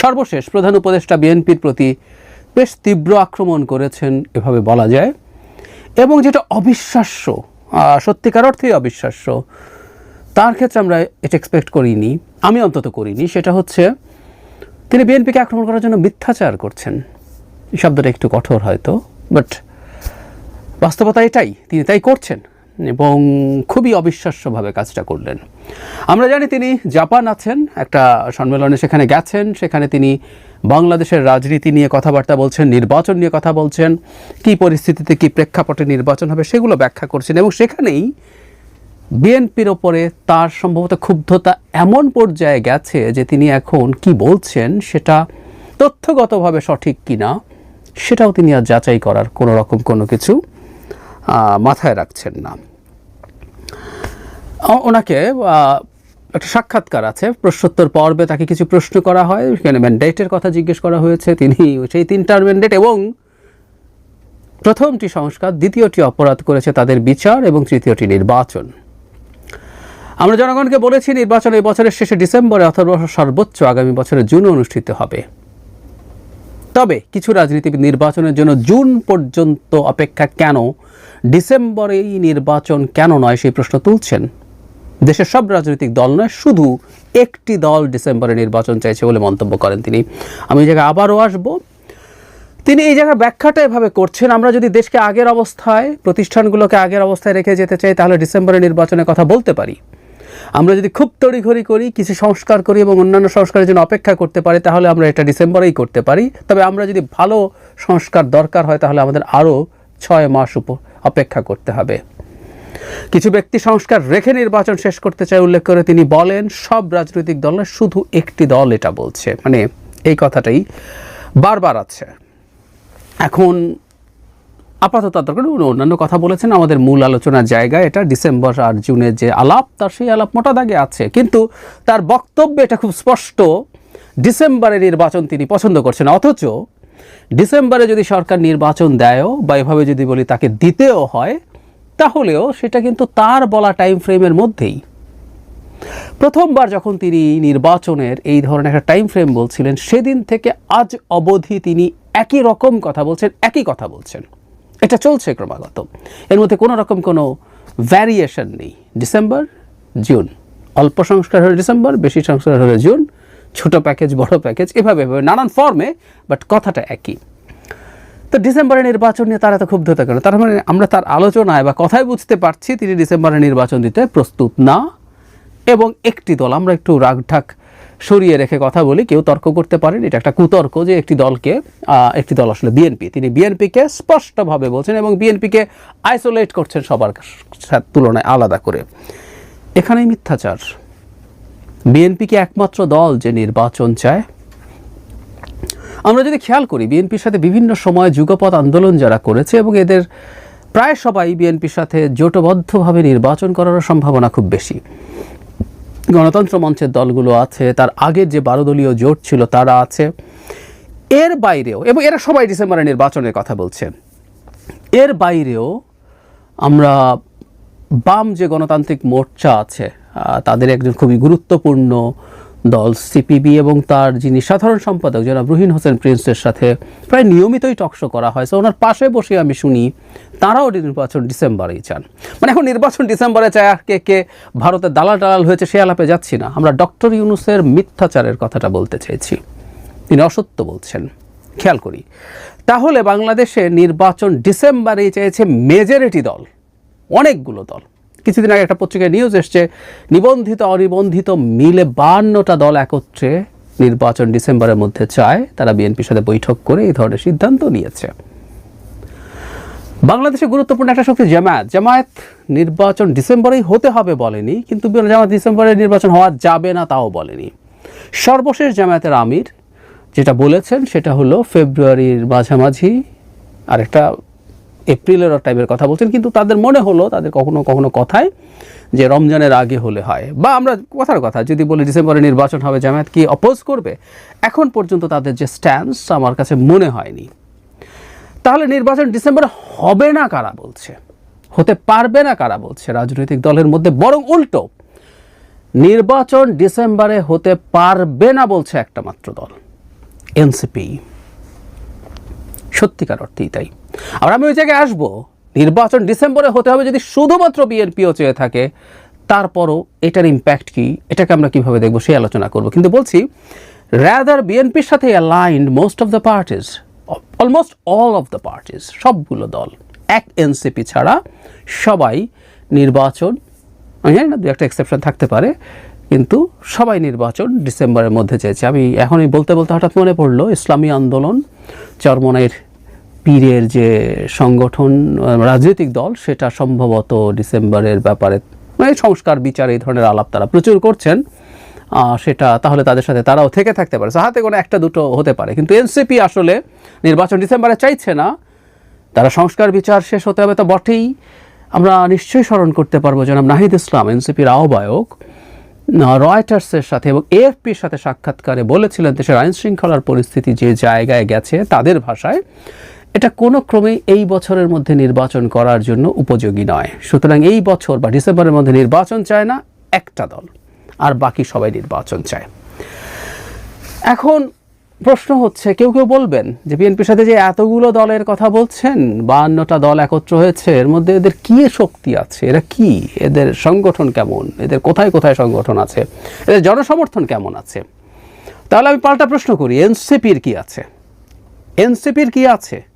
সর্বশেষ প্রধান উপদেষ্টা বিএনপির প্রতি বেশ তীব্র আক্রমণ করেছেন, এভাবে বলা যায়। এবং যেটা অবিশ্বাস্য সত্যিকার অর্থেই অবিশ্বাস্য, তার ক্ষেত্রে আমরা এটা এক্সপেক্ট করিনি, আমি অন্তত করিনি। সেটা হচ্ছে, তিনি বিএনপিকে আক্রমণ করার জন্য মিথ্যাচার করছেন। এই শব্দটা একটু কঠোর হয়তো বাট বাস্তবতা এটাই, তিনি তাই করছেন। এবং খুবই অবিশ্বাস্যভাবে কাজটা করলেন। আমরা জানি তিনি জাপান আছেন, একটা সম্মেলনে সেখানে গেছেন, সেখানে তিনি বাংলাদেশের রাজনীতি নিয়ে কথাবার্তা বলছেন, নির্বাচন নিয়ে কথা বলছেন, কী পরিস্থিতিতে কী প্রেক্ষাপটে নির্বাচন হবে সেগুলো ব্যাখ্যা করছেন এবং সেখানেই বিএনপির ওপরে তার সম্ভবত ক্ষুব্ধতা এমন পর্যায়ে গেছে যে তিনি এখন কি বলছেন সেটা তথ্যগতভাবে সঠিক কিনা সেটাও তিনি আর যাচাই করার কোনো রকম কোনো কিছু মাথায় রাখছেন না। ওনাকে একটা সাক্ষাৎকার আছে, প্রশ্নোত্তর পর্বে তাকে কিছু প্রশ্ন করা হয়, সেখানে ম্যান্ডেটের কথা জিজ্ঞেস করা হয়েছে, তিনি সেই তিনটার ম্যান্ডেট এবং প্রথমটি সংস্কার, দ্বিতীয়টি অপরাধ করেছে তাদের বিচার এবং তৃতীয়টি নির্বাচন। আমরা জনগণকে বলেছি, নির্বাচন এই বছরের শেষে ডিসেম্বরে অথবা সর্বোচ্চ আগামী বছরের জুনে অনুষ্ঠিত হবে। তবে কিছু রাজনীতিবিদ নির্বাচনের জন্য জুন পর্যন্ত অপেক্ষা কেন? ডিসেম্বরেই নির্বাচন কেন নয়, সেই প্রশ্ন তুলছেন। দেশের সব রাজনৈতিক দল নয়, শুধু একটি দল ডিসেম্বরে নির্বাচন চাইছে বলে মন্তব্য করেন তিনি। আমি এই জায়গায় আবারও আসব। তিনি এই জায়গায় ব্যাখ্যাটা এভাবে করছেন, আমরা যদি দেশকে আগের অবস্থায়, প্রতিষ্ঠানগুলোকে আগের অবস্থায় রেখে যেতে চাই, তাহলে ডিসেম্বরে নির্বাচনের কথা বলতে পারি। আমরা যদি খুব তড়িঘড়ি করি, কিছু সংস্কার করি এবং অন্যান্য সংস্কারের জন্য অপেক্ষা করতে পারি, তাহলে আমরা এটা ডিসেম্বরেই করতে পারি। তবে আমরা যদি ভালো সংস্কার দরকার হয়, তাহলে আমাদের আরও ছয় মাস উপ- অপেক্ষা করতে হবে। কিছু ব্যক্তি সংস্কার রেখে নির্বাচন শেষ করতে চায় উল্লেখ করে তিনি বলেন, সব রাজনৈতিক দলের শুধু একটি দল এটা বলছে। মানে এই কথাটাই বারবার আছে। এখন আপাতত উনি অন্যান্য কথা বলেছেন। আমাদের মূল আলোচনার জায়গা এটা ডিসেম্বর আর জুনের যে আলাপ, তার সেই আলাপ মোটা দাগে আছে। কিন্তু তার বক্তব্যে এটা খুব স্পষ্ট, ডিসেম্বরে নির্বাচন তিনি পছন্দ করছেন। অথচ ডিসেম্বরে যদি সরকার নির্বাচন দেয়ও বা এভাবে যদি বলি তাকে দিতেও হয় তাহলেও সেটা কিন্তু তার বলা টাইম ফ্রেমের মধ্যেই। প্রথমবার যখন তিনি নির্বাচনের এই ধরনের একটা টাইম ফ্রেম বলছিলেন, সেদিন থেকে আজ অবধি তিনি একই রকম কথা বলছেন, একই কথা বলছেন। এটা চলছে ক্রমাগত। এর মধ্যে কোনো রকম কোনো ভ্যারিয়েশন নেই। ডিসেম্বর জুন অল্প সংস্কার হলে ডিসেম্বর বেশি সংস্কার হলে জুন ছোট প্যাকেজ বড় প্যাকেজ এভাবে এভাবে, নানান ফর্মে বাট কথাটা একই। তো ডিসেম্বরে নির্বাচন নিয়ে তারা তো ক্ষুব্ধতা কেন তার মানে আমরা তার আলোচনায় বা কথায় বুঝতে পারছি তিনি ডিসেম্বরে নির্বাচন দিতে প্রস্তুত না। এবং একটি দল, আমরা একটু রাগঢাক সরিয়ে রেখে কথা বলি, কেউ তর্ক করতে পারেন, এটা একটা কুতর্ক যে একটি দলকে একটি দল আসলে বিএনপি। তিনি বিএনপিকে স্পষ্টভাবে বলছেন এবং বিএনপিকে আইসোলেট করছেন সবার তুলনায় আলাদা করে। এখানেই মিথ্যাচার। বিএনপিকে একমাত্র দল যে নির্বাচন চায় আমরা যদি খেয়াল করি, বিএনপির সাথে বিভিন্ন সময় যুগপৎ আন্দোলন যারা করেছে এবং এদের প্রায় সবাই বিএনপির সাথে জোটবদ্ধভাবে নির্বাচন করার সম্ভাবনা খুব বেশি। গণতন্ত্র মঞ্চের দলগুলো আছে, তার আগের যে বারো দলীয় জোট ছিল তারা আছে। এর বাইরেও, এবং এরা সবাই ডিসেম্বরে নির্বাচনের কথা বলছে। এর বাইরেও আমরা বাম যে গণতান্ত্রিক মোর্চা আছে তাদের একজন খুবই গুরুত্বপূর্ণ দল সিপিবি এবং তার যিনি সাধারণ সম্পাদক জনাব রুহিন হোসেন প্রিন্সের সাথে প্রায় নিয়মিতই টকশো করা হয়। সো ওনার পাশে বসে আমি শুনি, তারাও নির্বাচন ডিসেম্বরেই চান। মানে এখন নির্বাচন ডিসেম্বরে চায় আর কে কে ভারতে দালাল টালাল হয়েছে সে আলাপে যাচ্ছি না। আমরা ডক্টর ইউনুসের মিথ্যাচারের কথাটা বলতে চেয়েছি। তিনি অসত্য বলছেন। খেয়াল করি। তাহলে বাংলাদেশে নির্বাচন ডিসেম্বরেই চেয়েছে মেজরিটি দল, অনেকগুলো দল। কিছুদিন আগে একটা পত্রিকায় নিউজ এসছে, নিবন্ধিত, অনিবন্ধিত মিলে বান্নটা দল একত্রে নির্বাচন ডিসেম্বরের মধ্যে চায়। তারা বিএনপির সাথে বৈঠক করে এই ধরনের সিদ্ধান্ত নিয়েছে। বাংলাদেশে গুরুত্বপূর্ণ একটা শক্তি জামায়াত। জামায়াত নির্বাচন ডিসেম্বরেই হতে হবে বলেনি, কিন্তু জামায়াত ডিসেম্বরে নির্বাচন হওয়া যাবে না তাও বলেনি। সর্বশেষ জামায়াতের আমির যেটা বলেছেন, সেটা হলো ফেব্রুয়ারির মাঝামাঝি আর একটা এপ্রিলের টাইপের কথা বলছেন, কিন্তু তাদের মনে হলো, তাদের কখনো কখনো কথায় যে রমজানের আগে হলে হয়। বা আমরা কথার কথা, যদি বলি ডিসেম্বরে নির্বাচন হবে, জামায়াত কি অপোজ করবে? এখন পর্যন্ত তাদের যে স্ট্যান্স আমার কাছে মনে হয়নি। তাহলে নির্বাচন ডিসেম্বরে হবে না কারা বলছে? হতে পারবে না কারা বলছে? রাজনৈতিক দলের মধ্যে বরং উল্টো। নির্বাচন ডিসেম্বরে হতে পারবে না বলছে একটা মাত্র দল, এনসিপি। সত্যিকার অর্থেই তাই। আর আমি ওই জায়গায় আসব। নির্বাচন ডিসেম্বরে হতে হবে যদি শুধুমাত্র বিএনপিও চেয়ে থাকে, তারপরও এটার ইম্প্যাক্ট কি, এটাকে আমরা কীভাবে দেখব সেই আলোচনা করব। কিন্তু বলছি র্যাদার বিএনপির সাথে aligned most of the parties almost all of the parties সবগুলো দল, এক এনসিপি ছাড়া সবাই নির্বাচন, আমি জানি না, দু একটা এক্সেপশন থাকতে পারে, কিন্তু সবাই নির্বাচন ডিসেম্বরের মধ্যে চেয়েছে। আমি এখনই বলতে বলতে হঠাৎ মনে পড়ল, ইসলামী আন্দোলন চরমনের পীরের যে সংগঠন রাজনৈতিক দল, সেটা সম্ভবত ডিসেম্বরের ব্যাপারে মানে সংস্কার, বিচার, এই ধরনের আলাপ তারা প্রচুর করছেন। সেটা তাহলে তাদের সাথে তারাও থেকে থাকতে পারে। হাতে কোনো একটা, দুটো হতে পারে। কিন্তু এনসিপি আসলে নির্বাচন ডিসেম্বরে চাইছে না। তারা সংস্কার, বিচার শেষ হতে হবে তো বটেই। আমরা নিশ্চয়ই স্মরণ করতে পারব জনাব নাহিদ ইসলাম, এনসিপির আহ্বায়ক। রয়টার্সের সাথে এবং এএফপির সাথে সাক্ষাৎকারে বলেছিলেন দেশের আইনশৃঙ্খলার পরিস্থিতি যে জায়গায় গেছে, তাদের ভাষায়। এটা কোনো ক্রমেই এই বছরের মধ্যে নির্বাচন করার জন্য উপযোগী নয়। সুতরাং এই বছর বা ডিসেম্বরের মধ্যে নির্বাচন চায় না, একটা দল। আর বাকি সবাই নির্বাচন চায়। এখন প্রশ্ন হচ্ছে, কেউ কেউ বলবেন যে বিএনপির সাথে যে এতগুলো দলের কথা বলছেন, বাহান্নটা দল একত্র হয়েছে, এর মধ্যে এদের কি শক্তি আছে? এরা কি? এদের সংগঠন কেমন? এদের কোথায় কোথায় সংগঠন আছে? এদের জনসমর্থন কেমন আছে? তাহলে আমি পাল্টা প্রশ্ন করি, এনসিপির কি আছে? এনসিপির কি আছে?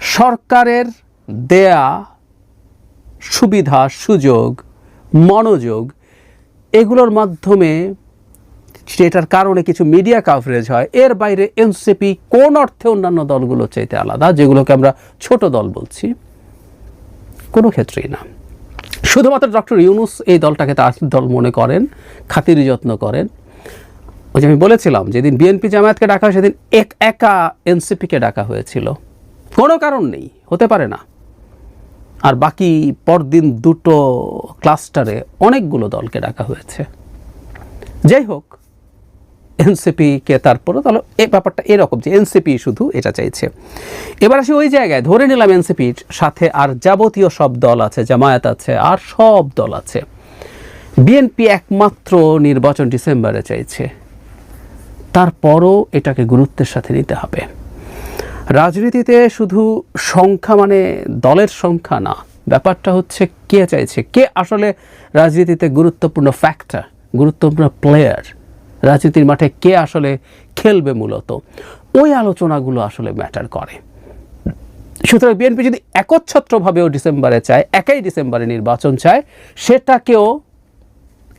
সরকারের দেয়া সুবিধা, সুযোগ, মনোযোগ, এগুলোর মাধ্যমে সেটার কারণে কিছু মিডিয়া কাভারেজ হয়, এর বাইরে এনসিপি কোন অর্থে অন্যান্য দলগুলো চাইতে আলাদা, যেগুলোকে আমরা ছোট দল বলছি, কোনো ক্ষেত্রেই না। শুধুমাত্র ডক্টর ইউনুস এই দলটাকে তার দল মনে করেন, খাতির যত্ন করেন। ওই যে আমি বলেছিলাম, যেদিন বিএনপি জামায়াতকে ডাকা হয়, সেদিন এক একা এনসিপিকে ডাকা হয়েছিল। কোনো কারণ নেই, হতে পারে না। আর বাকি পরদিন দুটো ক্লাস্টারে অনেকগুলো দলকে ডাকা হয়েছে। যাই হোক, এনসিপিকে তারপরে তাহলে এই ব্যাপারটা এরকম যে এনসিপি শুধু এটা চাইছে। এবার আসি ওই জায়গায়, ধরে নিলাম এনসিপির সাথে আর যাবতীয় সব দল আছে, জামায়াত আছে, আর সব দল আছে। বিএনপি একমাত্র নির্বাচন ডিসেম্বরে চাইছে। তারপরও এটাকে গুরুত্বের সাথে নিতে হবে। রাজনীতিতে শুধু সংখ্যা মানে দলের সংখ্যা না, ব্যাপারটা হচ্ছে কে চাইছে, কে আসলে রাজনীতিতে গুরুত্বপূর্ণ ফ্যাক্টর গুরুত্বপূর্ণ প্লেয়ার রাজনীতির মাঠে কে আসলে খেলবে মূলত, ওই আলোচনাগুলো আসলে ম্যাটার করে। সুতরাং বিএনপি যদি একচ্ছত্রভাবেও ডিসেম্বরে চায়, একাই ডিসেম্বরে নির্বাচন চায়, সেটাকেও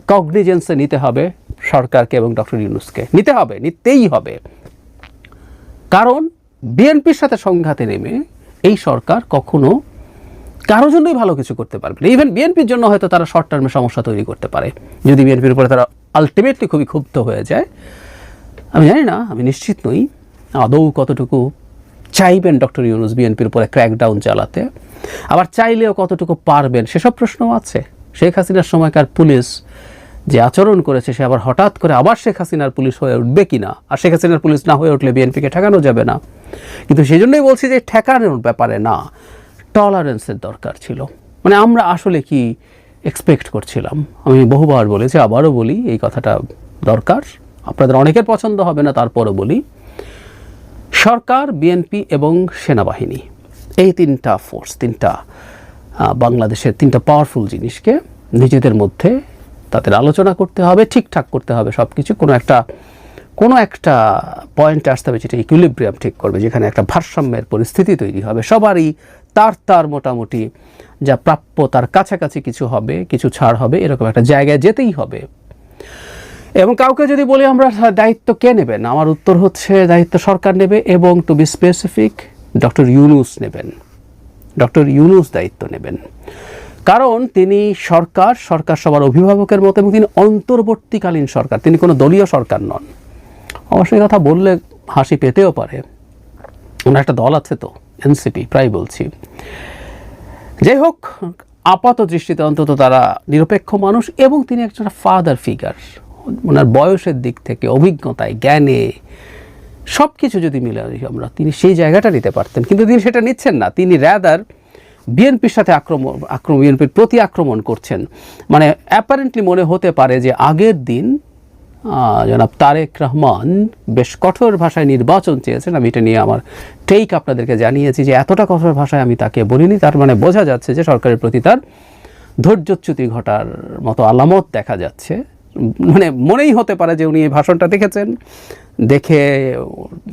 কগনিজেন্সে নিতে হবে সরকারকে এবং ডক্টর ইউনুসকে। নিতে হবে, নিতেই হবে। কারণ বিএনপির সাথে সংঘাতে নেমে এই সরকার কখনো কারও জন্যই ভালো কিছু করতে পারবে না। ইভেন বিএনপির জন্য হয়তো তারা শর্ট টার্মে সমস্যা তৈরি করতে পারে। যদি বিএনপির উপরে তারা আলটিমেটলি খুবই ক্ষুব্ধ হয়ে যায়, আমি জানি না, আমি নিশ্চিত নই। আদৌ কতটুকু চাইবেন ডক্টর ইউনুস বিএনপির উপরে ক্র্যাকডাউন চালাতে? আবার চাইলেও কতটুকু পারবেন সেসব প্রশ্নও আছে। শেখ হাসিনার সময়কার পুলিশ যে আচরণ করেছে, সে আবার হঠাৎ করে আবার শেখ হাসিনার পুলিশ হয়ে উঠবে কি না আর শেখ হাসিনার পুলিশ না হয়ে উঠলে বিএনপিকে ঠেকানো যাবে না। কিন্তু সেই জন্যই বলছি যে ঠেকানোর ব্যাপারে না টলারেন্সের দরকার ছিল। মানে আমরা আসলে কি এক্সপেক্ট করছিলাম? আমি বহুবার বলেছি, আবারও বলি, এই কথাটা দরকার। আপনাদের অনেকের পছন্দ হবে না, তারপরও বলি। সরকার বিএনপি এবং সেনাবাহিনী, এই তিনটা ফোর্স তিনটা বাংলাদেশের তিনটা পাওয়ারফুল জিনিসকে নিজেদের মধ্যে তাদের আলোচনা করতে হবে, ঠিকঠাক করতে হবে সব কিছু কোনো একটা কোনো একটা পয়েন্টে আসতে হবে যেটা ইকুইলিব্রিয়াম ঠিক করবে, যেখানে একটা ভারসাম্যের পরিস্থিতি তৈরি হবে। সবারই তার তার মোটামুটি যা প্রাপ্য, তার কাছাকাছি কিছু হবে, কিছু ছাড় হবে, এরকম একটা জায়গায় যেতেই হবে। এবং কাউকে যদি বলি, আমরা দায়িত্ব কে নেবেন? আমার উত্তর হচ্ছে, দায়িত্ব সরকার নেবে এবং to be specific doctor Yunus নেবেন। ডক্টর ইউনুস দায়িত্ব নেবেন। কারণ তিনি সরকার সরকার সবার অভিভাবকের মতো এবং তিনি অন্তর্বর্তীকালীন সরকার। তিনি কোনো দলীয় সরকার নন। অবশ্যই কথা বললে হাসি পেতেও পারে। ওনার একটা দল আছে তো, এনসিপি, প্রায় বলছি। যাই হোক, আপাত দৃষ্টিতে অন্তত তারা নিরপেক্ষ মানুষ এবং তিনি একজন ফাদার ফিগার ওনার বয়সের দিক থেকে, অভিজ্ঞতায়, জ্ঞানে সব কিছু যদি মিলে আমরা, তিনি সেই জায়গাটা নিতে পারতেন। কিন্তু তিনি সেটা নিচ্ছেন না। তিনি র্যাদার বিএনপির সাথে আক্রমণ আক্রমণ, বিএনপির প্রতি আক্রমণ করছেন। মানে অ্যাপারেন্টলি মনে হতে পারে যে আগের দিন জনাব তারেক রহমান বেশ কঠোর ভাষায় নির্বাচন চেয়েছেন। আমি এটা নিয়ে আমার টেক আপনাদেরকে জানিয়েছি যে এতটা কঠোর ভাষায় আমি তাকে বলিনি। তার মানে বোঝা যাচ্ছে যে সরকারের প্রতি তার ধৈর্যচ্যুতি ঘটার মতো আলামত দেখা যাচ্ছে। মানে মনেই হতে পারে যে উনি এই ভাষণটা দেখেছেন। দেখে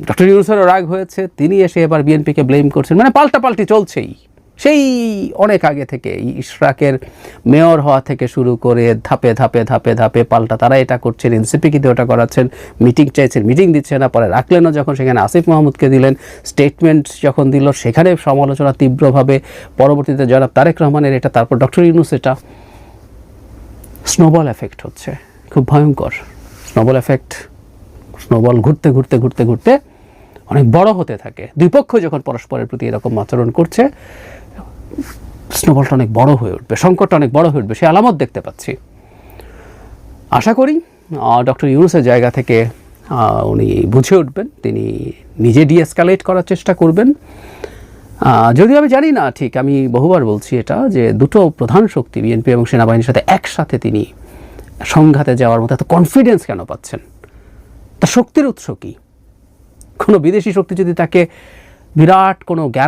ডক্টর ইউনুসেরও রাগ হয়েছে। তিনি এসে এবার বিএনপিকে ব্লেম করছেন। মানে পাল্টাপাল্টি চলছেই। সেই অনেক আগে থেকে ইশরাকের মেয়র হওয়া থেকে শুরু করে ধাপে ধাপে ধাপে ধাপে পাল্টা তারা এটা করছেন এনসিপি কিন্তু ওটা করাচ্ছেন, মিটিং চাইছেন, মিটিং দিচ্ছে না। পরে রাখলেনও যখন সেখানে আসিফ মাহমুদকে দিলেন, স্টেটমেন্ট যখন দিল, সেখানে সমালোচনা তীব্রভাবে। পরবর্তীতে জনাব তারেক রহমানের এটা, তারপর ডক্টর ইউনুস এটা। স্নোবল এফেক্ট হচ্ছে, খুব ভয়ঙ্কর। স্নোবল এফেক্ট, স্নোবল ঘুরতে ঘুরতে ঘুরতে ঘুরতে অনেক বড় হতে থাকে। দুই পক্ষ যখন পরস্পরের প্রতি এরকম আচরণ করছে স্নোবলটা অনেক বড় হয়ে উঠবে, সংকটটা অনেক বড় হয়ে উঠবে, সে আলামত দেখতে পাচ্ছি। আশা করি ডক্টর ইউনুসের জায়গা থেকে উনি বুঝে উঠবেন, তিনি নিজে ডিএসকালেট করার চেষ্টা করবেন। যদিও আমি জানি না, ঠিক, আমি বহুবার বলছি এটা, যে দুটো প্রধান শক্তি বিএনপি এবং সেনাবাহিনীর সাথে একসাথে তিনি সংঘাতে যাওয়ার মতো এত কনফিডেন্স কেন পাচ্ছেন? তার শক্তির উৎস কী? কোনো বিদেশি শক্তি যদি তাকে বিরাট কোনো গ্যারা